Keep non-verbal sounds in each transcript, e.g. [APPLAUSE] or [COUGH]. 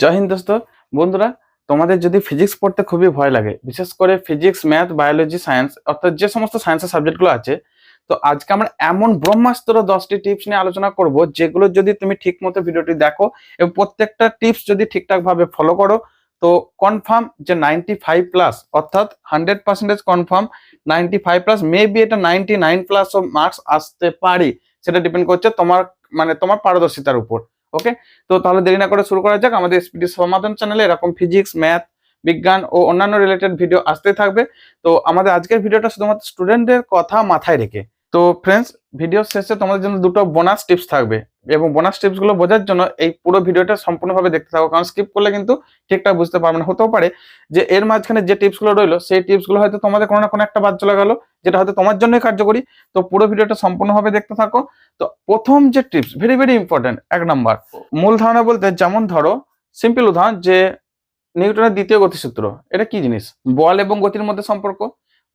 জয় হিন্দ বন্ধুরা, তোমাদের যদি ফিজিক্স পড়তে খুবই ভয় লাগে, বিশেষ করে ফিজিক্স ম্যাথ বায়োলজি সায়েন্স অর্থাৎ যে সমস্ত সায়েন্সের সাবজেক্টগুলো আছে, তো আজকে আমরা এমন ব্রহ্মাস্ত্র দশটি টিপস নিয়ে আলোচনা করব, যেগুলো যদি তুমি ঠিক মতো ভিডিওটি দেখো এবং প্রত্যেকটা টিপস যদি ঠিকঠাক ভাবে ফলো করো, তো কনফার্ম যে নাইনটি ফাইভ প্লাস অর্থাৎ hundred percentage confirm ninety five plus maybe এটা নাইনটি নাইন প্লাস মার্কস আসতে পারে। সেটা ডিপেন্ড করছে তোমার মানে তোমার পারদর্শিতার উপর। ওকে তো তাহলে দেরি না করে শুরু করা যাক। আমাদের স্পিডি সমাধান চ্যানেলে এরকম ফিজিক্স ম্যাথ বিজ্ঞান ও অন্যান্য রিলেটেড ভিডিও আসতে থাকবে। তো আমাদের আজকের ভিডিওটা শুধুমাত্র স্টুডেন্টদের কথা মাথায় রেখে। তো ফ্রেন্ডস ভিডিও শেষে তোমাদের জন্য দুটো বোনাস টিপস থাকবে। এবং বোনাস টিপসগুলো বোঝার জন্য এই পুরো ভিডিওটা সম্পূর্ণভাবে দেখতে থাকো। কারণ স্কিপ করলে কিন্তু ঠিকঠাক বুঝতে পারবে না। হতেও পারে যে এর মাঝখানে যে টিপসগুলো রইল, সেই টিপসগুলো হয়তো তোমাদের কোনো না কোনো একটা বাদ চলে গেলো, যেটা হয়তো তোমার জন্যই কার্যকরী। তো পুরো ভিডিওটা সম্পূর্ণভাবে দেখতে থাকো। তো প্রথম যে টিপস ভেরি ভেরি ইম্পর্টেন্ট এক নাম্বার মূল ধারণা বলতে যেমন ধরো সিম্পল উদাহরণ যে নিউটনের দ্বিতীয় গতিসূত্র, এটা কি জিনিস? বল এবং গতির মধ্যে সম্পর্ক।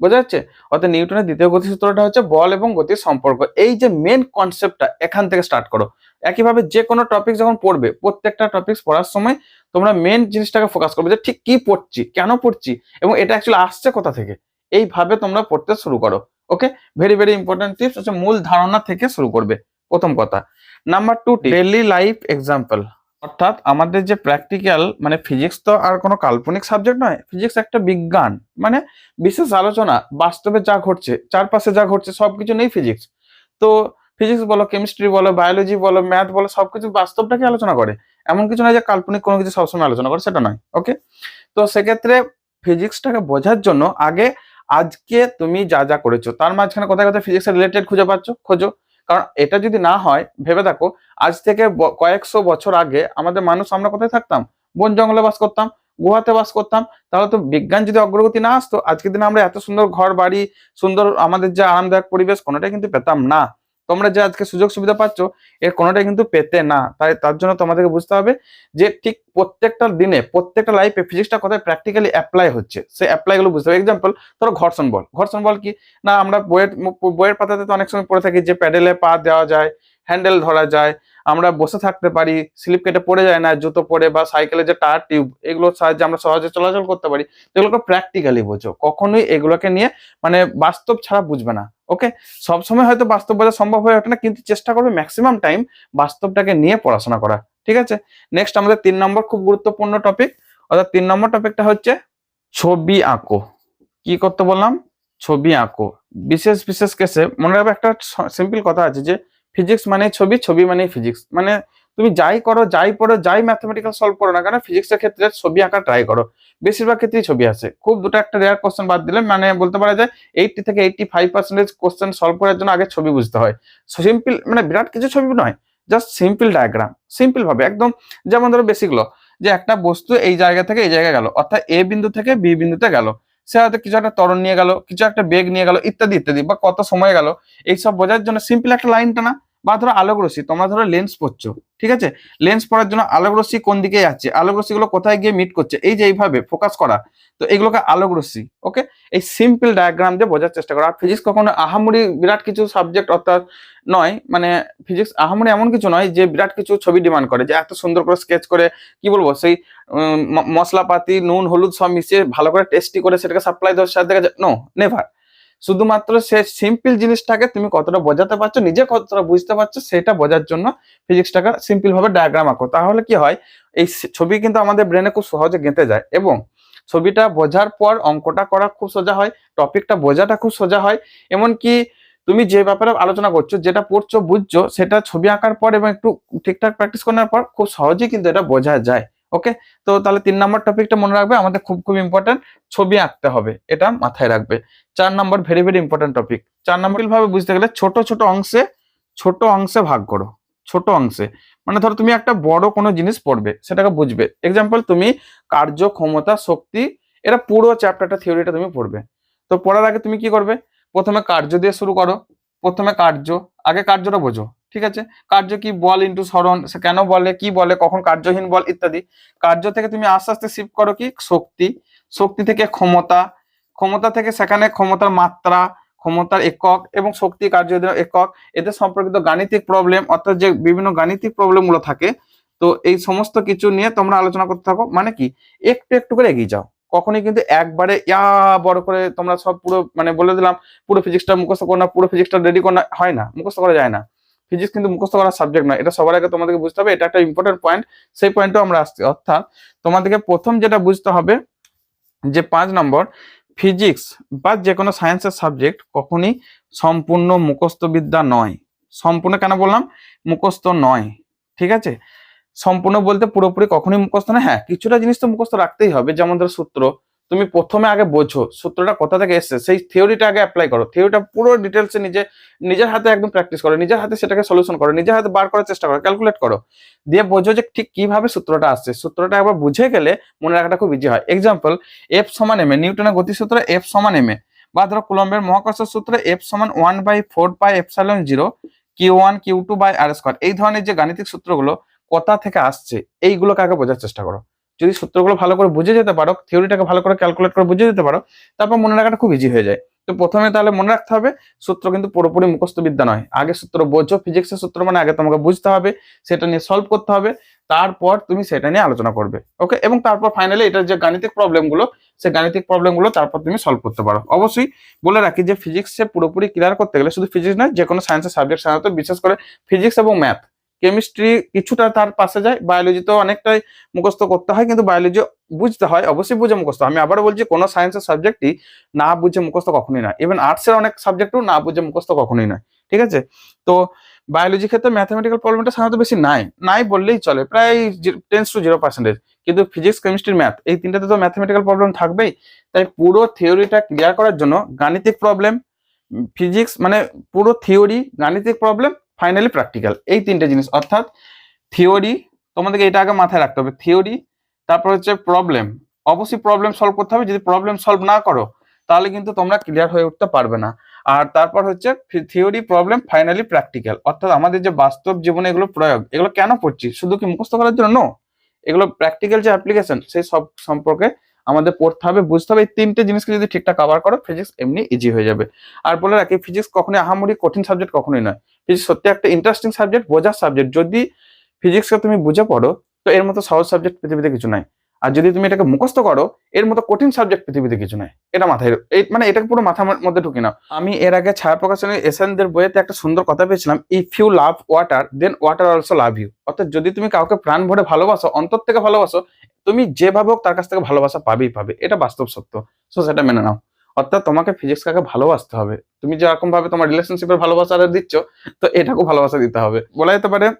বোঝা যাচ্ছে? অর্থাৎ নিউটনের দ্বিতীয় গতিসূত্রটা হচ্ছে বল এবং গতির সম্পর্ক। এই যে মেন কনসেপ্টটা এখান থেকে স্টার্ট করো। একইভাবে যে কোনো টপিক যখন পড়বে, প্রত্যেকটা টপিক পড়ার সময় তোমরা মেন জিনিসটাকে ফোকাস করবে যে ঠিক কি পড়ছি, কেন পড়ছি এবং এটা অ্যাকচুয়ালি আসছে কোথা থেকে? এইভাবে তোমরা পড়তে শুরু করো। Okay very very important tips হচ্ছে মূল ধারণা থেকে শুরু করবে। প্রথম কথা। Number two daily life example অর্থাৎ আমাদের যে প্র্যাকটিক্যাল মানে ফিজিক্স তো আর কোনো কাল্পনিক সাবজেক্ট নয় ফিজিক্স একটা বিজ্ঞান। মানে বিশেষ আলোচনা, বাস্তবে যা ঘটছে, চারপাশে যা ঘটছে সব কিছু নেই ফিজিক্স তো ফিজিক্স বলো কেমিস্ট্রি বলো বায়োলজি বলো ম্যাথ বলো, সবকিছু বাস্তবটাকে আলোচনা করে। এমন কিছু নয় যে কাল্পনিক কোনো কিছু সবসময় আলোচনা করে, সেটা নয় ওকে তো সেক্ষেত্রে ফিজিক্সটাকে বোঝার জন্য আগে আজকে তুমি যা যা করেছ, তার মাঝখানে কোথায় কোথায় ফিজিক্সের রিলেটেড খুঁজে পাচ্ছ, খোঁজো। কারণ এটা যদি না হয়, ভেবে দেখো, আজ থেকে কয়েকশো বছর আগে আমাদের মানুষ আমরা কোথায় থাকতাম? বন জঙ্গলে বাস করতাম, গুহাতে বাস করতাম। তাহলে তো বিজ্ঞান যদি অগ্রগতি না আসতো, আজকের দিনে আমরা এত সুন্দর ঘর বাড়ি সুন্দর আমাদের যে আরামদায়ক পরিবেশ, কোনোটাই কিন্তু পেতাম না। তোমরা যে আজকে সুযোগ সুবিধা পাচ্ছ, এর কোনোটাই কিন্তু পেতে না। তাই তার জন্য তোমাদেরকে বুঝতে হবে যে ঠিক প্রত্যেকটা দিনে, প্রত্যেকটা লাইফে ফিজিক্সটা কোথায় প্র্যাকটিক্যালি অ্যাপ্লাই হচ্ছে। সেই অ্যাপ্লাই গুলো বুঝতে হবে। এক্সাম্পল ধরো ঘর্ষণ বল। ঘর্ষণ বল কি? না, আমরা বইয়ের বইয়ের পাতাতে তো অনেক সময় পড়ে থাকি যে প্যাডেলে পা দেওয়া যায় হ্যান্ডেল ধরা যায়, আমরা বসে থাকতে পারি স্লিপ কেটে পড়ে যায় না, জুতো পরে বা সাইকেলের যে টায়ার টিউব এগুলোর সাহায্যে আমরা সহজে চলাচল করতে পারি। এগুলোকে প্র্যাকটিক্যালি বোঝো। কখনোই এগুলোকে নিয়ে মানে বাস্তব ছাড়া বুঝবে না। ওকে সবসময় হয়তো বাস্তব বোঝা সম্ভব হয়ে ওঠে না, কিন্তু চেষ্টা করবে ম্যাক্সিমাম টাইম বাস্তবটাকে নিয়ে পড়াশোনা করা ঠিক আছে? নেক্সট আমাদের তিন নম্বর খুব গুরুত্বপূর্ণ টপিক অর্থাৎ তিন নম্বর টপিকটা হচ্ছে ছবি আঁকো। কি করতে বললাম? ছবি আঁকো। বিশেষ বিশেষ কেসে মনে রাখবে একটা সিম্পল কথা আছে যে ফিজিক্স মানে ছবি ছবি মানে ফিজিক্স মানে তুমি যাই করো, যাই পড়ো, যাই ম্যাথমেটিক্যাল সলভ করো না কেন ফিজিক্সের ক্ষেত্রে ছবি আঁকা ট্রাই করো। বেশিরভাগ ক্ষেত্রেই ছবি আসে। খুব দুটো একটা রেয়ার কোশ্চেন বাদ দিলে মানে বলতে পারা যায় এইটটি থেকে eighty five percentage question solve করার জন্য আগে ছবি বুঝতে হয়। সিম্পল মানে বিরাট কিছু ছবি নয় জাস্ট সিম্পল ডায়াগ্রাম সিম্পল ভাবে, একদম যেমন ধরো বেসিক যে একটা বস্তু এই জায়গা থেকে এই জায়গায় গেল, অর্থাৎ এ বিন্দু থেকে বি বিন্দুতে গেল। সে হয়তো কিছু একটা ত্বরণ নিয়ে গেল, কিছু একটা বেগ নিয়ে গেল, ইত্যাদি ইত্যাদি, বা কত সময় গেল, এইসব বোঝার জন্য সিম্পল একটা লাইন টানা বা ধরো আলোক রশ্মি, তোমরা ধরো লেন্স পড়ছো ঠিক আছে? লেন্স পড়ার জন্য আলোক রশ্মি কোন দিকে যাচ্ছে? আলোক রশ্মি গুলো কোথায় গিয়ে মিট করছে? এই যে এইভাবে ফোকাস করা, তো এগুলোকে আলোক রশ্মি ওকে এই সিম্পল ডায়াগ্রাম দিয়ে বোঝার চেষ্টা করা। আর ফিজিক্স কখনো আহামরি বিরাট কিছু সাবজেক্ট অর্থাৎ নয় মানে ফিজিক্স আহামরি এমন কিছু নয় যে বিরাট কিছু ছবি ডিমান্ড করে, যে এত সুন্দর করে স্কেচ করে, কি বলব? সেই মশলাপাতি, নুন, হলুদ সব মিশিয়ে ভালো করে টেস্টি করে সেটাকে সাপ্লাই দেওয়ার সাথে দেখা যায় নো নেভার শুধুমাত্র সে সিম্পল জিনিসটাকে তুমি কতটা বোঝাতে পারছ, নিজে কতটা বুঝতে পারছ, সেটা বোঝার জন্য ফিজিক্সটাকে সিম্পল ভাবে ডায়াগ্রাম আঁকো। তাহলে কি হয়, এই ছবি কিন্তু আমাদের ব্রেনে খুব সহজে গেঁথে যায় এবং ছবিটা বোঝার পর অঙ্কটা করা খুব সোজা হয়, টপিকটা বোঝাটা খুব সোজা হয়। এমনকি তুমি যে ব্যাপারে আলোচনা করছ, যেটা পড়ছো, বুঝছ, সেটা ছবি আঁকার পর এবং একটু ঠিকঠাক প্র্যাকটিস করার পর খুব সহজেই কিন্তু এটা বোঝা যায়। ওকে তো তাহলে তিন নম্বর টপিকটা মনে রাখবে, আমাদের খুব খুব ইম্পর্টেন্ট ছবি আঁকতে হবে, এটা মাথায় রাখবে। চার নম্বর ভেরি ভেরি ইম্পর্টেন্ট টপিক চার নম্বর ভাবে বুঝতে গেলে ছোট ছোট অংশে ছোট অংশে ভাগ করো, ছোট অংশে। মানে ধরো তুমি একটা বড় কোনো জিনিস পড়বে, সেটাকে বুঝবে। এক্সাম্পল তুমি কার্য, ক্ষমতা, শক্তি এটা পুরো চ্যাপ্টারটা থিওরিটা তুমি পড়বে। তো পড়ার আগে তুমি কি করবে? প্রথমে কার্য দিয়ে শুরু করো। প্রথমে কার্য, আগে কার্যটা বোঝো। ঠিক আছে? কার্য কি বল ইন্টু স্মরণ কেন বলে, কি বলে, কখন কার্যহীন বল ইত্যাদি। কার্য থেকে তুমি আস্তে আস্তে শিফট করো কি? শক্তি। শক্তি থেকে ক্ষমতা। ক্ষমতা থেকে সেখানে ক্ষমতার মাত্রা, ক্ষমতার একক এবং শক্তি কার্য একক। এদের সম্পর্কিত গাণিতিক প্রবলেম অর্থাৎ যে বিভিন্ন গাণিতিক প্রবলেমগুলো থাকে, তো এই সমস্ত কিছু নিয়ে তোমরা আলোচনা করতে থাকো। মানে কি? একটু একটু করে এগিয়ে যাও। কখনই কিন্তু একবারে ইয়া বড় করে তোমরা সব পুরো মানে বলে দিলাম, পুরো ফিজিক্সটা মুখস্থ করো না, পুরো ফিজিক্সটা রেডি করা হয় না, মুখস্থ করা যায় না। ফিজিক্স কিন্তু মুখস্থ করার সাবজেক্ট নয়। এটা সবার আগে তোমাদেরকে বুঝতে হবে, এটা একটা ইম্পর্টেন্ট পয়েন্ট সেই পয়েন্টও আমরা আসছি। অর্থাৎ তোমাদেরকে প্রথম যেটা বুঝতে হবে, যে পাঁচ নম্বর ফিজিক্স বা যে কোনো সায়েন্সের সাবজেক্ট কখনই সম্পূর্ণ মুখস্থ বিদ্যা নয়। সম্পূর্ণ কেন বললাম? মুখস্থ নয়। ঠিক আছে? সম্পূর্ণ বলতে পুরোপুরি কখনোই মুখস্থ না হ্যাঁ কিছুটা জিনিস তো মুখস্থ রাখতেই হবে, যেমন ধরো সূত্র। তুমি প্রথমে আগে বোঝো সূত্রটা কোথা থেকে এসছে, সেই থিওরিটা আগে অ্যাপ্লাই করো। থিওরিটা পুরো ডিটেলসে নিজে, নিজের হাতে একদম প্র্যাকটিস করো, নিজের হাতে সেটাকে সলিউশন করো, নিজের হাতে বার করার চেষ্টা করো ক্যালকুলেট করো। দিয়ে বোঝো যে ঠিক কীভাবে সূত্রটা আসছে। সূত্রটা একবার বুঝে গেলে মনে রাখাটা খুব ইজি হয়। এক্সাম্পল এফ সমান এম এ নিউটনের গতিসূত্র এফ সমান এম এ বা ধরো কুলম্বের মহাকর্ষ সূত্রে এফ সমান one by four by F epsilon zero Q one Q two by R square এই ধরনের যে গাণিতিক সূত্রগুলো কোথা থেকে আসছে, এইগুলোকে আগে বোঝার চেষ্টা করো। যদি সূত্রগুলো ভালো করে বুঝে যেতে পারো থিওরিটাকে ভালো করে ক্যালকুলেট করে বুঝে যেতে পারো, তারপর মনে রাখাটা খুব ইজি হয়ে যায়। তো প্রথমে তাহলে মনে রাখতে হবে, সূত্র কিন্তু পুরোপুরি মুখস্থ বিদ্যা নয়। আগে সূত্র বোঝো ফিজিক্সের সূত্র মানে আগে তোমাকে বুঝতে হবে, সেটা নিয়ে সলভ করতে হবে, তারপর তুমি সেটা নিয়ে আলোচনা করবে ওকে এবং তারপর ফাইনালি এটার যে গাণিতিক প্রবলেমগুলো সেই গাণিতিক প্রবলেমগুলো তারপর তুমি সলভ করতে পারো। অবশ্যই বলে রাখি যে ফিজিক্সে পুরোপুরি ক্লিয়ার করতে গেলে শুধু ফিজিক্স নয় যে কোনো সায়েন্সের সাবজেক্ট সাধারণত বিশেষ করে ফিজিক্স এবং ম্যাথ কেমিস্ট্রি কিছুটা তার পাশে যায় বায়োলজিতেও অনেকটাই মুখস্থ করতে হয়, কিন্তু বায়োলজি বুঝতে হয়, অবশ্যই বুঝে মুখস্থ। আমি আবারও বলছি, কোনো সায়েন্সের সাবজেক্টই না বুঝে মুখস্থ কখনোই না ইভেন আর্টসের অনেক সাবজেক্টও না বুঝে মুখস্থ কখনোই নয়, ঠিক আছে? তো বায়োলজি ক্ষেত্রে ম্যাথামেটিক্যাল প্রবলেমটা সাধারণত বেশি নাই। নাই বললেই চলে, প্রায় টেন্স টু জিরো পার্সেন্টেজ কিন্তু ফিজিক্স কেমিস্ট্রি ম্যাথ এই তিনটাতে তো ম্যাথামেটিক্যাল প্রবলেম থাকবেই। তাই পুরো থিওরিটা ক্লিয়ার করার জন্য গাণিতিক প্রবলেম ফিজিক্স মানে পুরো থিওরি গাণিতিক প্রবলেম ফাইনালি প্র্যাকটিক্যাল। এই তিনটে জিনিস, অর্থাৎ থিওরি, তোমাদেরকে এটা আগে মাথায় রাখতে হবে, থিওরি, তারপর হচ্ছে প্রবলেম। অবশ্যই প্রবলেম সলভ করতে হবে, যদি প্রবলেম সলভ না করো, তাহলে কিন্তু তোমরা ক্লিয়ার হয়ে উঠতে পারবে না। আর তারপর হচ্ছে থিওরি, প্রবলেম, ফাইনালি প্র্যাকটিক্যাল। অর্থাৎ আমাদের যে বাস্তব জীবনে এগুলো প্রয়োগ, এগুলো কেন পড়ছি শুধু কি মুখস্থ করার জন্য? এগুলো প্র্যাকটিক্যাল যে অ্যাপ্লিকেশন, সেই সব সম্পর্কে আমাদের পড়তে হবে, বুঝতে হবে। এই তিনটে জিনিসকে যদি ঠিকঠাক কভার করো ফিজিক্স এমনি ইজি হয়ে যাবে। আর বলে রাখি ফিজিক্স কখনোই আহামরি কঠিন সাবজেক্ট কখনোই নয়। ফিজিক্স সত্যি একটা ইন্টারেস্টিং সাবজেক্ট বোঝার সাবজেক্ট যদি ফিজিক্সকে তুমি বুঝে পড়ো, তো এর মতো সহজ সাবজেক্ট পৃথিবীতে কিছু নাই। আর যদি তুমি এটাকে মুখস্থ করো, এর মতো কঠিন সাবজেক্ট পৃথিবীতে কিছু নাই। এটা মাথায় এই মানে এটাকে পুরো মাথার মধ্যে ঢুকি নাও। আমি এর আগে ছায়া প্রকাশনের এসেনদের বইয়েতে একটা সুন্দর কথা পেয়েছিলাম if you love water then water also love you অর্থাৎ যদি তুমি কাউকে প্রাণ ভরে ভালোবাসো, অন্তর থেকে ভালোবাসো, তুমি যেভাবে হোক তার কাছ থেকে ভালোবাসা পাবেই পাবে। এটা বাস্তব সত্য। সো সেটা মেনে নাও। অর্থাৎ তোমাকে ফিজিক্স কাকে ভালোবাসতে হবে। তুমি যেরকম ভাবে তোমার রিলেশনশিপের ভালোবাসাটা দিচ্ছ, তো এটাকেও ভালোবাসা দিতে হবে। বলা যেতে পারে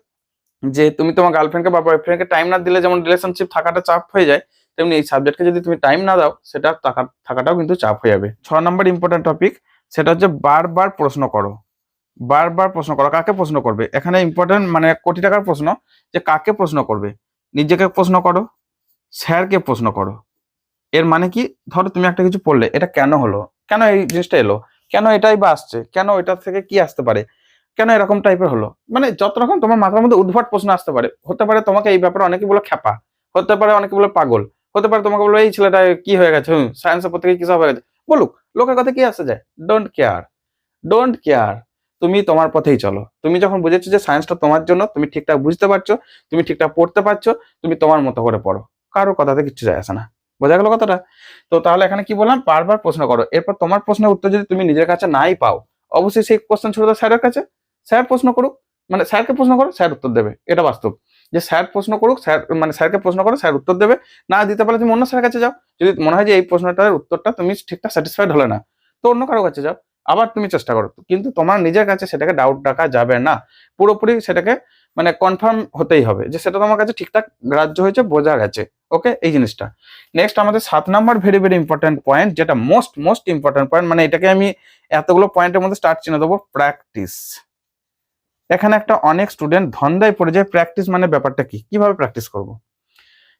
যে তুমি তোমার গার্লফ্রেন্ডকে বা বয়ফ্রেন্ডকে টাইম না দিলে যেমন রিলেশনশিপ থাকাটা চাপ হয়ে যায়, তেমনি এই সাবজেক্টকে যদি তুমি টাইম না দাও, সেটা থাকা- থাকাটাও কিন্তু চাপ হয়ে যাবে। ছ নম্বর ইম্পর্টেন্ট টপিক সেটা হচ্ছে বারবার প্রশ্ন করো। বারবার প্রশ্ন করো, কাকে প্রশ্ন করবে? এখানে ইম্পর্টেন্ট মানে কোটি টাকার প্রশ্ন যে কাকে প্রশ্ন করবে? নিজেকে প্রশ্ন করো, স্যারকে প্রশ্ন করো। এর মানে কি? ধরো তুমি একটা কিছু পড়লে, এটা কেন হলো? কেন এই জিনিসটা এলো? কেন এটাই বা আসছে? কেন এটা থেকে কি আসতে পারে? কেন এরকম টাইপের হলো? মানে যত রকম তোমার মাথার মধ্যে উদ্ভট প্রশ্ন আসতে পারে। হতে পারে তোমাকে এই ব্যাপারে অনেকে বলে খ্যাপা, হতে পারে অনেকে বলে পাগল, হতে পারে তোমাকে বলব এই ছেলেটা কি হয়ে গেছে? হুম সায়েন্সের প্রত্যেকে থেকে কি সব হয়ে গেছে? বলুক, লোকের কথা কি আসে যায়? ডোন্ট কেয়ার ডোন্ট কেয়ার তুমি তোমার পথেই চলো। তুমি যখন বুঝেছ যে সায়েন্সটা তোমার জন্য, তুমি ঠিকঠাক বুঝতে পারছ, তুমি ঠিকঠাক পড়তে পারছ, তুমি তোমার মতো করে পড়ো। কারোর কথাতে কিচ্ছু যায় আসে না। বোঝা গেল কথাটা? তো তাহলে এখানে কি বললাম? বারবার প্রশ্ন করো। এরপর তোমার প্রশ্নের উত্তর যদি তুমি নিজের কাছে নাই পাও, অবশ্যই সেই কোশ্চেন ছোট স্যারের কাছে। স্যার প্রশ্ন করুক মানে স্যারকে প্রশ্ন করো, স্যার উত্তর দেবে। এটা বাস্তব। যে স্যার প্রশ্ন করুক, স্যার মানে স্যারকে প্রশ্ন করো, স্যার উত্তর দেবে। না দিতে পারলে তুমি অন্য স্যারের কাছে যাও। যদি মনে হয় যে এই প্রশ্নটার উত্তরটা তুমি ঠিকঠাক স্যাটিসফাইড হলে না, তো অন্য কারও কাছে যাও। আবার তুমি চেষ্টা করো। কিন্তু তোমার নিজের কাছে সেটাকে ডাউট রাখা যাবে না। পুরোপুরি সেটাকে মানে কনফার্ম হতেই হবে যে সেটা তোমার কাছে ঠিকঠাক গ্রাহ্য হয়েছে, বোঝা গেছে। ওকে এই জিনিসটা। নেক্সট আমাদের সাত number very very important point যেটা মোস্ট মোস্ট ইম্পর্টেন্ট পয়েন্ট মানে এটাকে আমি এতগুলো পয়েন্টের মধ্যে স্টার্ট চিনে দেবো প্র্যাকটিস এখানে একটা অনেক স্টুডেন্ট ধন্দায় পড়ে যায় প্র্যাকটিস মানে ব্যাপারটা কি? কীভাবে প্র্যাকটিস করব?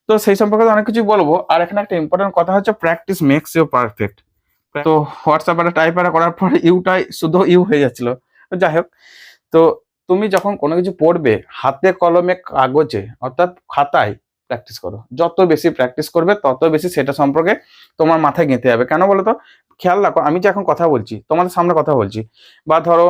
তো সেই সম্পর্কে অনেক কিছু বলব, আর এখানে একটা ইম্পর্টেন্ট কথা হচ্ছে প্র্যাকটিস মেক্স ইউ পারফেক্ট তো হোয়াটসঅ্যাপে টাইপ করার পরে [LAUGHS] ইউটাই শুধু ইউ হয়ে যাচ্ছিল। যাই হোক, তো তুমি যখন কোনো কিছু পড়বে, হাতে কলমে কাগজে, অর্থাৎ খাতায় প্র্যাকটিস করো। যত বেশি প্র্যাকটিস করবে, তত বেশি সেটা সম্পর্কে তোমার মাথায় গেঁথে যাবে। কেন বলো তো খেয়াল রাখো, আমি যে এখন কথা বলছি, তোমাদের সামনে কথা বলছি, বা ধরো,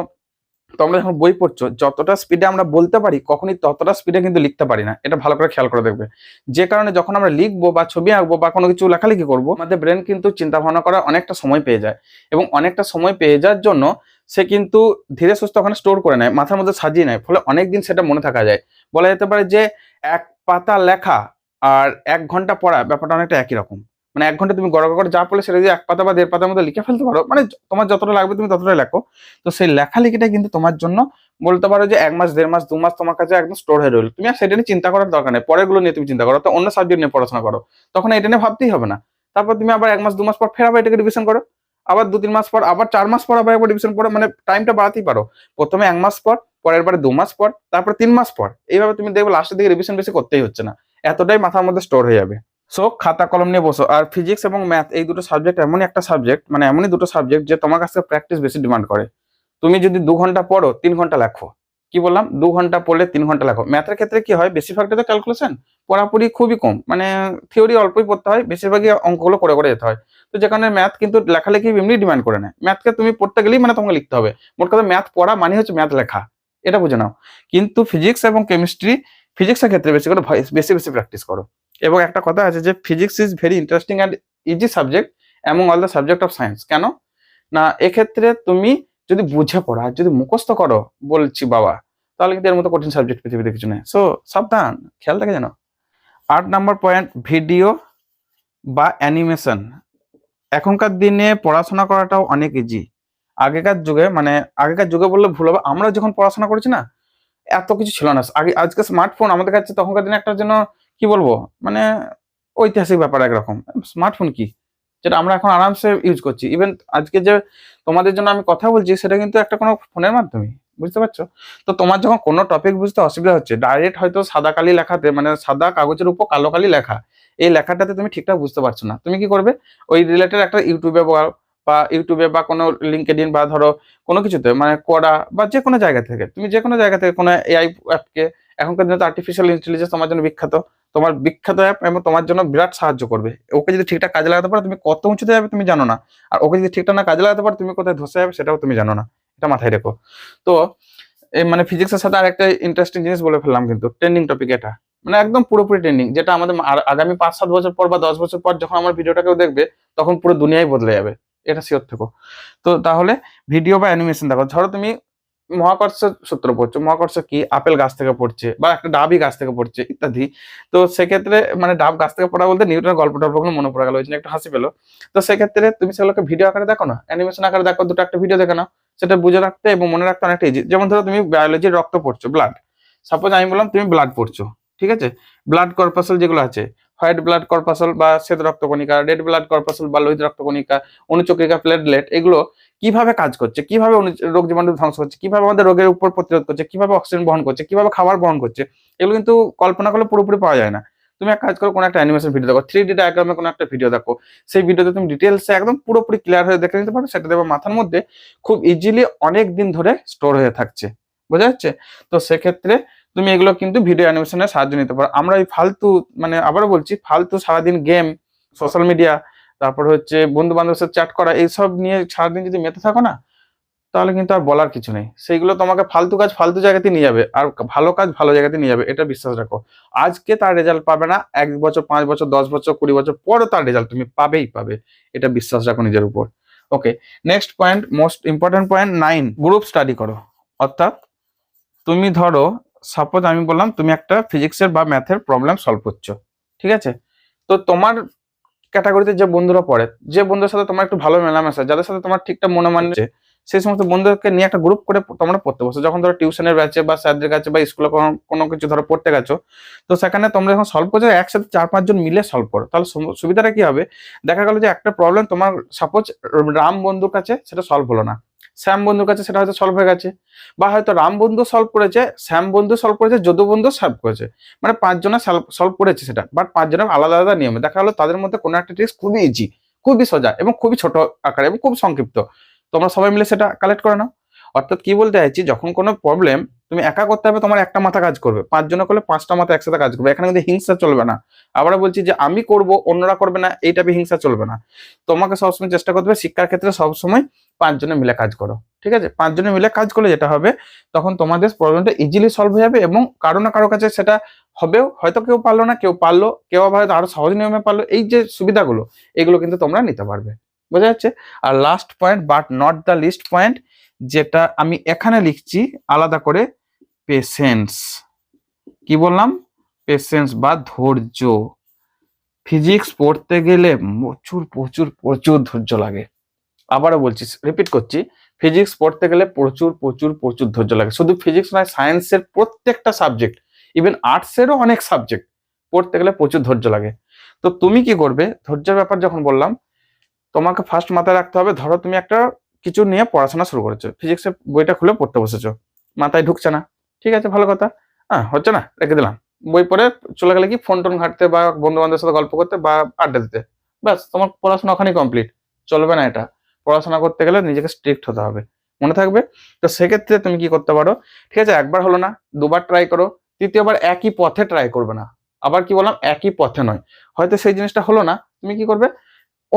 তোমরা যখন বই পড়ছো, যতটা স্পিডে আমরা বলতে পারি, কখনই ততটা স্পিডে কিন্তু লিখতে পারি না। এটা ভালো করে খেয়াল করে দেখবে। যে কারণে যখন আমরা লিখব, বা ছবি আঁকবো, বা কোনো কিছু লেখালেখি করব, আমাদের ব্রেন কিন্তু চিন্তা ভাবনা করার অনেকটা সময় পেয়ে যায়। এবং অনেকটা সময় পেয়ে যাওয়ার জন্য সে কিন্তু ধীরে সুস্থ ওখানে স্টোর করে নেয়, মাথার মধ্যে সাজিয়ে নেয়। ফলে অনেকদিন সেটা মনে থাকা যায়। বলা যেতে পারে যে, এক পাতা লেখা আর এক ঘণ্টা পড়া ব্যাপারটা অনেকটা একই রকম। মানে এক ঘণ্টা তুমি গড় করে যা পড়লে সেটা যদি এক পাতা বা দেড় পাতার মধ্যে লিখে ফেলতে পারো মানে তোমার যতটা লাগবে তুমি ততটাই লেখো। তো সেই লেখালেখিটা কিন্তু তোমার জন্য বলতে পারো যে এক মাস, দেড় মাস, দু মাস তোমার কাছে একদম স্টোর হয়ে রইল। তুমি আর সেটা নিয়ে চিন্তা করার দরকার নেই। পরেরগুলো নিয়ে তুমি চিন্তা করো তো অন্য সাবজেক্ট নিয়ে পড়াশোনা করো। তখন এটা নিয়ে ভাবতেই হবে না। তারপর তুমি আবার এক মাস, দু মাস পর ফের আবার এটাকে রিভিশন করো। আবার দু, তিন মাস পর, আবার চার মাস পর আবার একবার রিভিশন করো। মানে টাইমটা বাড়াতেই পারো। প্রথমে এক মাস পর, পরের বারে দু মাস পর, তারপর তিন মাস পর। এইভাবে তুমি দেখবে লাস্টের দিকে রিভিশন বেশি করতেই হচ্ছে না। এতটাই মাথার মধ্যে স্টোর হয়ে যাবে। সো খাতা, কলম নিয়ে বসো। আর ফিজিক্স এবং ম্যাথ এই দুটো সাবজেক্ট এমনই একটা সাবজেক্ট মানে এমনই দুটো সাবজেক্ট যে তোমার কাছে প্র্যাকটিস বেশি ডিমান্ড করে। তুমি যদি দু ঘণ্টা পড়ো, তিন ঘণ্টা লেখো। কি বললাম? দু ঘণ্টা পড়লে তিন ঘণ্টা লেখো। ম্যাথের ক্ষেত্রে কি হয়? বেশিরভাগটা তো ক্যালকুলেশন পড়াপড়ি খুবই কম। মানে থিওরি অল্পই পড়তে হয়, বেশিরভাগই অঙ্কগুলো করে করে যেতে হয়। তো যে কারণে ম্যাথ কিন্তু লেখালেখি এমনি ডিমান্ড করে নেয়। ম্যাথকে তুমি পড়তে গেলেই মানে তোমাকে লিখতে হবে। মোট কথা ম্যাথ পড়া মানে হচ্ছে ম্যাথ লেখা। এটা বুঝে নাও। কিন্তু ফিজিক্স এবং কেমিস্ট্রি ফিজিক্সের ক্ষেত্রে বেশি করে বেশি বেশি প্র্যাকটিস করো। এবং একটা কথা আছে যে physics is very interesting and easy subject among all the subject of science কেন? না, এক্ষেত্রে তুমি যদি বুঝে পড়ো যদি মুখস্থ করো, বলছি বাবা, তাহলে কিন্তু এর মতো কঠিন সাবজেক্ট পৃথিবীতে কিছু নেই। সো সাবধান, খেয়াল থাকে যেন আট নাম্বার পয়েন্ট ভিডিও বা অ্যানিমেশন এখনকার দিনে পড়াশোনা করাটাও অনেক ইজি আগেকার যুগে মানে আগেকার যুগে বললে ভুল হবে। আমরা যখন পড়াশোনা করেছি না এত কিছু ছিল না। আগে, আজকে স্মার্টফোন আমাদের কাছে তখনকার দিনে একটা যেন কি বলব? মানে ঐতিহাসিক ব্যাপার একরকম। স্মার্টফোন কি? যেটা আমরা এখন আরামসে ইউজ করছি। ইভেন আজকে যে তোমাদের জন্য আমি কথা বলছি, সেটা কিন্তু একটা কোনো ফোনের মাধ্যমে বুঝতে পারছ? তো তোমার যখন কোনো টপিক বুঝতে অসুবিধা হচ্ছে ডাইরেক্ট হয়তো সাদা কালি লেখাতে মানে সাদা কাগজের উপর কালো কালি লেখা। এই লেখাটাতে তুমি ঠিকঠাক বুঝতে পারছ না। তুমি কি করবে? ওই রিলেটেড একটা ইউটিউবে বা ইউটিউবে বা কোনো লিঙ্কেডিন বা ধরো কোনো কিছুতে মানে করা বা যে কোনো জায়গা থেকে, তুমি যে কোনো জায়গা থেকে কোনো এআই অ্যাপকে এখনকার দিনে তো আর্টিফিশিয়াল ইন্টেলিজেন্স তোমার জন্য বিখ্যাত। তোমার বিখ্যাত অ্যাপ এবং তোমার জন্য বিরাট সাহায্য করবে। ওকে যদি ঠিকঠাক কাজে লাগাতে পারো, তুমি কত উঁচুতে যাবে তুমি জানো না। আর ওকে যদি ঠিকঠাক না কাজে লাগাতে পারো, তুমি কোথায় ধসে যাবে সেটাও তুমি জানো না। এটা মাথায় রেখো। তো, এই মানে ফিজিক্সের সাথে আরেকটা ইন্টারেস্টিং জিনিস বলে ফেললাম কিন্তু ট্রেন্ডিং টপিক এটা। মানে একদম পুরোপুরি ট্রেন্ডিং যেটা আমাদের আগামী পাঁচ সাত বছর পর বা দশ বছর পর যখন আমার ভিডিওটা কেউ দেখবে, তখন পুরো দুনিয়াই বদলে যাবে। এটা শিওর থেকো। তো তাহলে ভিডিও বা অ্যানিমেশন দেখো, ধরো তুমি মহাকর্ষ সূত্র পড়ছো, মহাকর্ষ কি? আপেল গাছ থেকে পড়ছে বা একটা ডাবই গাছ থেকে পড়ছে, ইত্যাদি। তো সেক্ষেত্রে মানে ডাব গাছ থেকে পড়া বলতে নিউটনের গল্প টল্পগুলো মনে পড়ে গেল, ওই জন্য একটু হাসি পেল। তো সেক্ষেত্রে তুমি সেগুলোকে ভিডিও আকারে দেখো না? অ্যানিমেশন আকারে দেখো, দুটো একটা ভিডিও দেখে নাও। সেটা বুঝে রাখতে এবং মনে রাখতে অনেকটা ইজি যেমন ধরো তুমি বায়োলজির রক্ত পড়ছো ব্লাড সাপোজ আমি বললাম তুমি ব্লাড পড়ছো, ঠিক আছে? ব্লাড কর্পাসল যেগুলো আছে হোয়াইট ব্লাড কর্পাসল বা শ্বেত রক্তকণিকা, রেড ব্লাড কর্পাসল বা লোহিত রক্তকণিকা, অনুচক্রিকা, প্লেটলেট, এগুলো কীভাবে কাজ করছে? কীভাবে রোগ জীবাণু ধ্বংস করছে কীভাবে আমাদের রোগের উপর প্রতিরোধ করছে? কীভাবে অক্সিজেন বহন করছে? কীভাবে খাবার বহন করছে? এগুলো কিন্তু কল্পনা করলে পুরোপুরি পাওয়া যায় না। তুমি এক কাজ করো, কোনো একটা অ্যানিমেশন ভিডিও দেখো থ্রি ডি ডায়াগ্রামে কোনো একটা ভিডিও দেখো। সেই ভিডিওতে তুমি ডিটেলসে একদম পুরোপুরি ক্লিয়ার হয়ে দেখে নিতে পারো। সেটা দেবে মাথার মধ্যে খুব ইজিলি অনেক দিন ধরে স্টোর হয়ে থাকছে। বোঝা যাচ্ছে? তো সেক্ষেত্রে তুমি এগুলো কিন্তু ভিডিও অ্যানিমেশনের সাহায্য নিতে পারো। আমরা এই ফালতু মানে আবারও বলছি, ফালতু সারাদিন গেম সোশ্যাল মিডিয়া তারপর হচ্ছে বন্ধু বান্ধবের সাথে চ্যাট করা, এইসব নিয়ে সারাদিন যদি মেতে থাকো না, তাহলে কিন্তু আর বলার কিছু নেই। সেইগুলো তোমাকে ফালতু কাজ ফালতু জায়গাতে নিয়ে যাবে, আর ভালো কাজ ভালো জায়গাতে নিয়ে যাবে, এটা বিশ্বাস রাখো। আজকে তার রেজাল্ট পাবে না, এক বছর, পাঁচ বছর, দশ বছর, কুড়ি বছর, পরও তার রেজাল্ট তুমি পাবেই পাবে, এটা বিশ্বাস রাখো নিজের উপর। Okay next point most important point nine group study করো। অর্থাৎ, তুমি ধরো সাপোজ আমি বললাম, তুমি একটা ফিজিক্সের বা ম্যাথের প্রবলেম সলভ করছ, ঠিক আছে? তো তোমার ক্যাটাগরিতে যে বন্ধুরা পড়ে, যে বন্ধুদের সাথে তোমার একটু ভালো মেলামেশা, যাদের সাথে তোমার ঠিকঠাক মনে মানছে সেই সমস্ত বন্ধুদেরকে নিয়ে একটা গ্রুপ করে তোমরা পড়তে বসো। যখন ধরো টিউশনের ব্যাচে বা স্যারদের কাছে বা স্কুলে কোনো কিছু ধরো পড়তে গেছো, তো সেখানে তোমরা যখন সলভ করছ, একসাথে চার পাঁচজন মিলে সলভ করো। তাহলে সুবিধাটা কি হবে? দেখা গেল যে একটা প্রবলেম তোমার সাপোজ রাম বন্ধুর কাছে, সেটা সলভ হলো না। শ্যাম বন্ধুর কাছে সেটা হয়তো সলভ হয়ে গেছে। বা হয়তো রাম বন্ধু সলভ করেছে, শ্যাম বন্ধু সলভ করেছে, যদু বন্ধু সলভ করেছে। মানে পাঁচজনে সলভ করেছে সেটা। বাট পাঁচজনের আলাদা আলাদা নিয়মে। দেখা হলো তাদের মধ্যে কোনো একটা ট্রিক্স খুবই ইজি খুবই সোজা এবং খুবই ছোট আকারে এবং খুব সংক্ষিপ্ত। তোমরা সবাই মিলে সেটা কালেক্ট করে নাও। অর্থাৎ কি বলতে চাইছি, যখন কোনো প্রবলেম তুমি একা করতে হবে, তোমার একটা মাথা কাজ করবে। পাঁচজনে করলে পাঁচটা মাথা একসাথে কাজ করবে। এখানে কিন্তু হিংসা চলবে না। আবার বলছি যে আমি করব, অন্যরা করবে না, এই টাইপের হিংসা চলবে না। তোমাকে সবসময় চেষ্টা করতে হবে, শিক্ষার ক্ষেত্রে সবসময় পাঁচজনে মিলে কাজ করো। ঠিক আছে? পাঁচজনে মিলে কাজ করলে যেটা হবে, তখন তোমাদের প্রবলেমটা ইজিলি সলভ হয়ে যাবে এবং কারও না কারও কাছে সেটা হবেও। হয়তো কেউ পারল না, কেউ পারল, কেউ আবার আরও সহজ নিয়মে পারল। এই যে সুবিধাগুলো, এগুলো কিন্তু তোমরা নিতে পারবে। বোঝা যাচ্ছে? আর last point but not the least point যেটা আমি এখানে লিখছি আলাদা করে পেশেন্স। কি বললাম? পেশেন্স বা ধৈর্য। ফিজিক্স পড়তে গেলে প্রচুর প্রচুর প্রচুর ধৈর্য লাগে। আবারও বলছি, রিপিট করছি, ফিজিক্স পড়তে গেলে প্রচুর প্রচুর প্রচুর ধৈর্য লাগে। শুধু ফিজিক্স নয়, সায়েন্সের প্রত্যেকটা সাবজেক্ট, ইভেন আর্টসেরও অনেক সাবজেক্ট পড়তে গেলে প্রচুর ধৈর্য লাগে। তো তুমি কি করবে? ধৈর্যের ব্যাপার যখন বললাম, তোমাকে ফার্স্ট মাথায় রাখতে হবে, ধরো তুমি একটা কিছু নিয়ে পড়াশোনা শুরু করেছ, ফিজিক্সের বইটা খুলে পড়তে বসেছো, মাথায় ঢুকছে না। ঠিক আছে, ভালো কথা। হ্যাঁ হচ্ছে না? রেখে দিলাম। বই পড়ে চলে গেলে কি ফোন টোন ঘাটতে বা বন্ধু বান্ধবের সাথে গল্প করতে বা আড্ডা দিতে। ব্যাস, তোমার পড়াশোনা ওখানেই কমপ্লিট চলবে না এটা। পড়াশোনা করতে গেলে নিজেকে স্ট্রিক্ট হতে হবে। মনে থাকবে? তো সেক্ষেত্রে তুমি কি করতে পারো? ঠিক আছে, একবার হলো না, দুবার ট্রাই করো, তৃতীয়বার একই পথে ট্রাই করবে না। আবার কি বললাম, একই পথে নয়। হয়তো সেই জিনিসটা হলো না, তুমি কি করবে?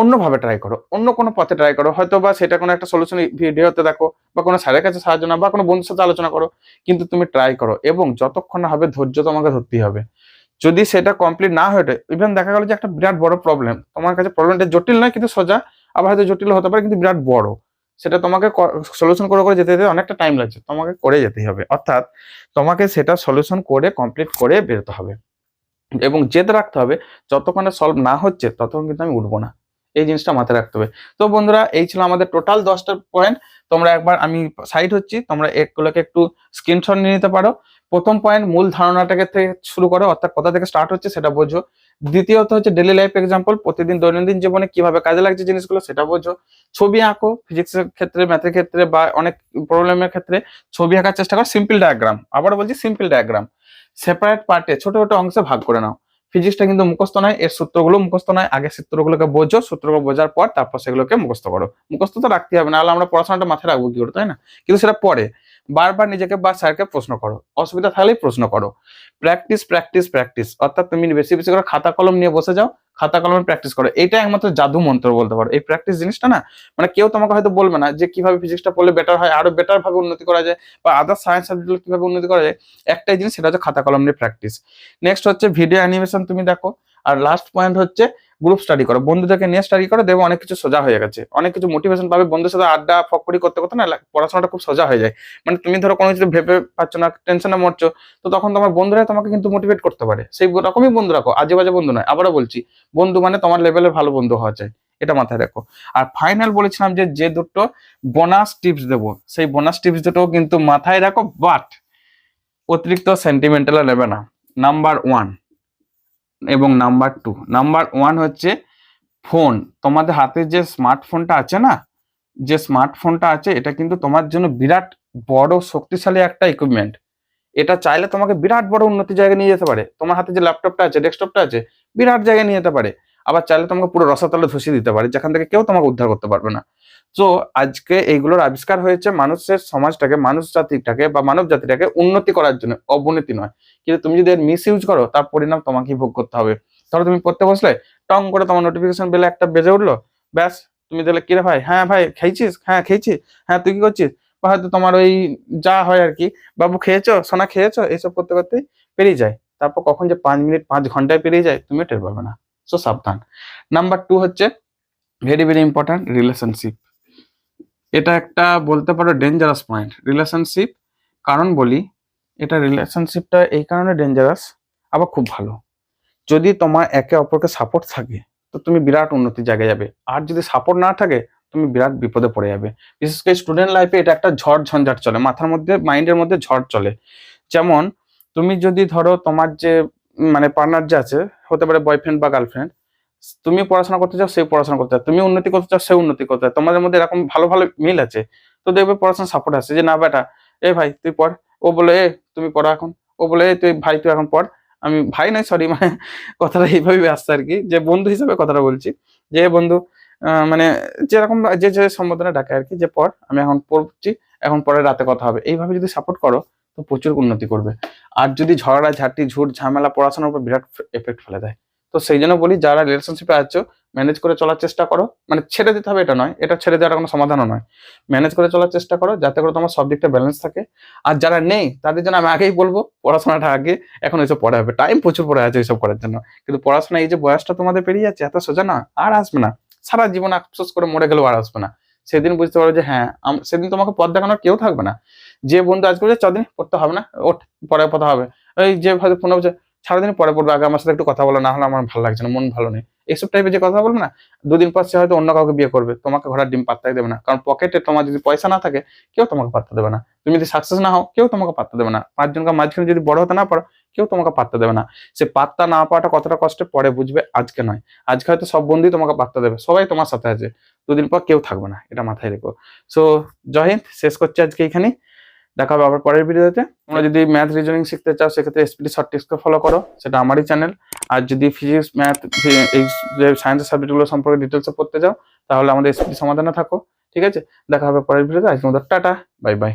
অন্যভাবে ট্রাই করো, অন্য কোনো পথে ট্রাই করো হয়তো বা সেটা কোনো একটা সলিউশন ভিডিওতে দেখো, বা কোনো স্যারের কাছে সাহায্য না বা কোনো বন্ধুর সাথে আলোচনা করো, কিন্তু তুমি ট্রাই করো এবং যতক্ষণ না হবে ধৈর্য তোমাকে ধরতেই হবে। যদি সেটা কমপ্লিট না হয়ে ইভেন দেখা গেল যে একটা বিরাট বড় প্রবলেম তোমার কাছে প্রবলেমটা জটিল নয় কিন্তু সোজা, আবার হয়তো জটিল হতে পারে কিন্তু বিরাট বড়। সেটা তোমাকে সলিউশন করে করে যেতে যেতে অনেকটা টাইম লাগছে, তোমাকে করে যেতেই হবে। অর্থাৎ তোমাকে সেটা সলিউশন করে কমপ্লিট করে বেরোতে হবে। এবং জেদ রাখতে হবে, যতক্ষণে সলভ না হচ্ছে, ততক্ষণ কিন্তু আমি উঠবো না। এই জিনিসটা মাথায় রাখতে হবে। তো বন্ধুরা, এই ছিল আমাদের টোটাল দশটা পয়েন্ট তোমরা একবার আমি সাইড হচ্ছি, তোমরা এগুলোকে একটু স্ক্রিনশট নিয়ে নিতে পারো। প্রথম পয়েন্ট মূল ধারণাটাকে থেকে শুরু করো, অর্থাৎ কোথা থেকে স্টার্ট হচ্ছে সেটা বোঝো। দ্বিতীয়ত হচ্ছে ডেলি লাইফ এক্সাম্পল প্রতিদিন দৈনন্দিন জীবনে কীভাবে কাজে লাগছে জিনিসগুলো সেটা বোঝো। ছবি আঁকো ফিজিক্সের ক্ষেত্রে ম্যাথের ক্ষেত্রে বা অনেক প্রবলেমের ক্ষেত্রে ছবি আঁকার চেষ্টা করো সিম্পল ডায়াগ্রাম আবার বলছি সিম্পল ডায়াগ্রাম সেপারেট পার্টে ছোট ছোট অংশে ভাগ করে নাও। ফিজিক্সটা কিন্তু মুখস্থ নয় এর সূত্রগুলো মুখস্থ নয় আগে সূত্রগুলোকে বোঝো, সূত্রগুলো বোঝার পর তারপর সেগুলোকে মুখস্থ করো। মুখস্থ তো রাখতে হবে, নাহলে আমরা পড়াশোনাটা মাথায় রাখব কি করে, তাই না? কিন্তু সেটা পরে। বারবার নিজেকে বা স্যারকে প্রশ্ন করো, অসুবিধা থাকলেই প্রশ্ন করো। Practice practice practice. অর্থাৎ তুমি বেশি বেশি করে খাতা কলম নিয়ে বসে যাও খাতা কলমে প্র্যাকটিস করো। এটা একমাত্র জাদু মন্ত্র বলতে পারো। এই প্র্যাকটিস জিনিসটা না মানে কেউ তোমাকে হয়তো বলবে না যে কীভাবে ফিজিক্সটা পড়লে বেটার হয়, আরও বেটার ভাবে উন্নতি করা যায় বা আদার সায়েন্স সাবজেক্ট কীভাবে উন্নতি করা যায়, একটাই জিনিস সেটা হচ্ছে খাতা কলম নিয়ে প্র্যাকটিস নেক্সট হচ্ছে ভিডিও অ্যানিমেশন তুমি দেখো। আর লাস্ট পয়েন্ট হচ্ছে গ্রুপ স্টাডি করো, বন্ধুদেরকে নিয়ে স্টাডি করো, দেখবে অনেক কিছু সোজা হয়ে গেছে। অনেক কিছু মোটিভেশন পাবে বন্ধুর সাথে আড্ডা ফকরি করতে করতে না পড়াশোনাটা খুব সোজা হয়ে যায়। মানে তুমি ধরো কোনো কিছু ভেবে পাচ্ছ না টেনশনে মরছো, তো তখন তোমার বন্ধুরা তোমাকে কিন্তু মোটিভেট করতে পারে। সেই রকমই বন্ধু রাখো, আজে বাজে বন্ধু নয়, আবারও বলছি, বন্ধু মানে তোমার লেভেলের ভালো বন্ধু হওয়া চাই, এটা মাথায় রাখো। আর ফাইনাল বলেছিলাম যে যে দুটো বোনাস টিপস দেবো, সেই বোনাস টিপস দুটো কিন্তু মাথায় রাখো বাট অতিরিক্ত সেন্টিমেন্টাল নেবে না। নাম্বার ওয়ান এবং নাম্বার টু নাম্বার ওয়ান হচ্ছে ফোন তোমাদের হাতে যে স্মার্টফোনটা আছে না, যে স্মার্টফোনটা আছে, এটা কিন্তু তোমার জন্য বিরাট বড় শক্তিশালী একটা ইকুইপমেন্ট এটা চাইলে তোমাকে বিরাট বড় উন্নতি জায়গায় নিয়ে যেতে পারে। তোমার হাতে যে ল্যাপটপটা আছে ডেস্কটপটা আছে, বিরাট জায়গায় নিয়ে যেতে পারে। আবার চাইলে তোমাকে পুরো রসাতলে ধসিয়ে দিতে পারে, যেখান থেকে কেউ তোমাকে উদ্ধার করতে পারবে না। তো আজকে এইগুলোর আবিষ্কার হয়েছে মানুষের সমাজটাকে মানুষ জাতিটাকে বা মানব জাতিটাকে উন্নতি করার জন্য, অবনতি নয়। কিন্তু তুমি যদি এর মিস ইউজ করো, তার পরিণাম তোমাকেই ভোগ করতে হবে। ধরো তুমি পড়তে বসলে, টং করে তোমার নোটিফিকেশন বেলে একটা বেজে উঠল, ব্যাস, তুমি তাহলে কিরে ভাই? হ্যাঁ ভাই, খেয়েছিস? হ্যাঁ খেয়েছি। হ্যাঁ তুই কি করছিস? বা হয়তো তোমার ওই যা হয় আর কি, বাবু, খেয়েছো? সোনা খেয়েছো? এইসব করতে করতেই পেরিয়ে যায়। তারপর কখন যে পাঁচ মিনিট, পাঁচ ঘন্টায় পেরিয়ে যায়, তুমি টের পাবে না। সো সাবধান। নাম্বার টু হচ্ছে ভেরি ভেরি ইম্পর্ট্যান্ট রিলেশনশিপ এটা একটা বলতে পারো ডেঞ্জারাস পয়েন্ট রিলেশনশিপ কারণ বলি, এটা রিলেশনশিপটা এই কারণে ডেঞ্জারাস আবার খুব ভালো। যদি তোমার একে অপরকে সাপোর্ট থাকে, তো তুমি বিরাট উন্নতির জায়গায় যাবে। আর যদি সাপোর্ট না থাকে, তুমি বিরাট বিপদে পড়ে যাবে। বিশেষ করে স্টুডেন্ট লাইফে এটা একটা ঝড় ঝঞ্ঝাট চলে, মাথার মধ্যে মাইন্ডের মধ্যে ঝড় চলে। যেমন, তুমি যদি ধরো তোমার যে মানে পার্টনার যে আছে, হতে পারে বয়ফ্রেন্ড বা গার্লফ্রেন্ড তুমি পড়াশোনা করতে চাও, সে পড়াশোনা করতে চাও তুমি উন্নতি করতে চাও, সে উন্নতি করতে চাও তোমাদের মধ্যে এরকম ভালো ভালো মিল আছে, তো দেখবে পড়াশোনা সাপোর্ট আছে যে, না বেটা, এ ভাই, তুই পড়। ও বলে, এ, তুমি পড়া এখন। ও বলে, এ, তুই ভাই, তুই এখন পড়। আমি, ভাই নয় সরি মানে কথাটা এইভাবে আসছে আর কি। যে, বন্ধু হিসেবে কথাটা বলছি। যে, বন্ধু মানে যেরকম যে যে সম্বোধনে ডাকে আর কি, যে, পড়, আমি এখন পড়ছি, এখন পরে রাতে কথা হবে। এইভাবে যদি সাপোর্ট করো, তো প্রচুর উন্নতি করবে। আর যদি ঝগড়া, ঝাঁটি, ঝুট, ঝামেলা পড়াশোনার উপর বিরাট এফেক্ট ফেলে দেয়। তো সেই জন্য বলি, যারা রিলেশনশিপে আছো ম্যানেজ করে চলার চেষ্টা করো। মানে ছেড়ে দিতে হবে এটা নয়, এটা ছেড়ে দেওয়ার কোনো সমাধানও নয়। ম্যানেজ করে চলার চেষ্টা করো, যাতে করে তোমার সব দিকটা ব্যালেন্স থাকে। আর যারা নেই, তাদের জন্য আমি আগেই বলব, পড়াশোনাটা আগে, এখন এইসব পড়া হবে। টাইম প্রচুর পড়ে আছে এইসব করার জন্য। কিন্তু পড়াশোনা এই যে বয়সটা তোমাদের পেরিয়ে যাচ্ছে, এত সোজা না, আর আসবে না। সারা জীবন আফসোস করে মরে গেলেও আর আসবে না। সেদিন বুঝতে পারো যে হ্যাঁ সেদিন তোমাকে পথ দেখানোর কেউ থাকবে না। যে বন্ধু আজকে বলছে চদিন পড়তে হবে না, ওঠ পরে কথা হবে। ওই যে হয়তো ফোন সারাদিন পরে পড়বে, আগে আমার সাথে একটু কথা বলো, না হলে আমার ভালো লাগছে না, মন ভালো নেই। এইসব টাইপের যে কথা বলবে না, দুদিন পর সে হয়তো অন্য কাউকে বিয়ে করবে। তোমাকে ঘোড়ার ডিম পাত্তাই দেবে না। কারণ পকেটে তোমার যদি পয়সা না থাকে, কেউ তোমাকে পাত্তা দেবে না। তুমি যদি সাকসেস না হও, কেউ তোমাকে পাত্তা দেবে না। পাঁচজনকার মাঝখানে যদি বড় হতে না পারো, কেউ তোমাকে পাত্তা দেবে না। সে পাত্তা না পাওয়াটা কতটা কষ্টে, পরে বুঝবে আজকে নয়। আজকে হয়তো সব বন্ধুই তোমাকে পাত্তা দেবে। সবাই তোমার সাথে আছে। দুদিন পর কেউ থাকবে না। এটা মাথায় রেখো। সো জয় হিন্দ। শেষ করছি আজকে এখানেই। দেখা হবে আবার পরের ভিডিওতে। তোমরা যদি ম্যাথ রিজনিং শিখতে চাও, সেক্ষেত্রে এসপিডি শর্ট টিক্সকে ফলো করো, সেটা আমারই চ্যানেল আর যদি ফিজিক্স ম্যাথ এই যে সায়েন্সের সাবজেক্টগুলো সম্পর্কে ডিটেলসে পড়তে চাও, তাহলে আমাদের এসপিডি সমাধানে থাকো, ঠিক আছে? দেখা হবে পরের ভিডিওতে। আজকে মতো টাটা বাই বাই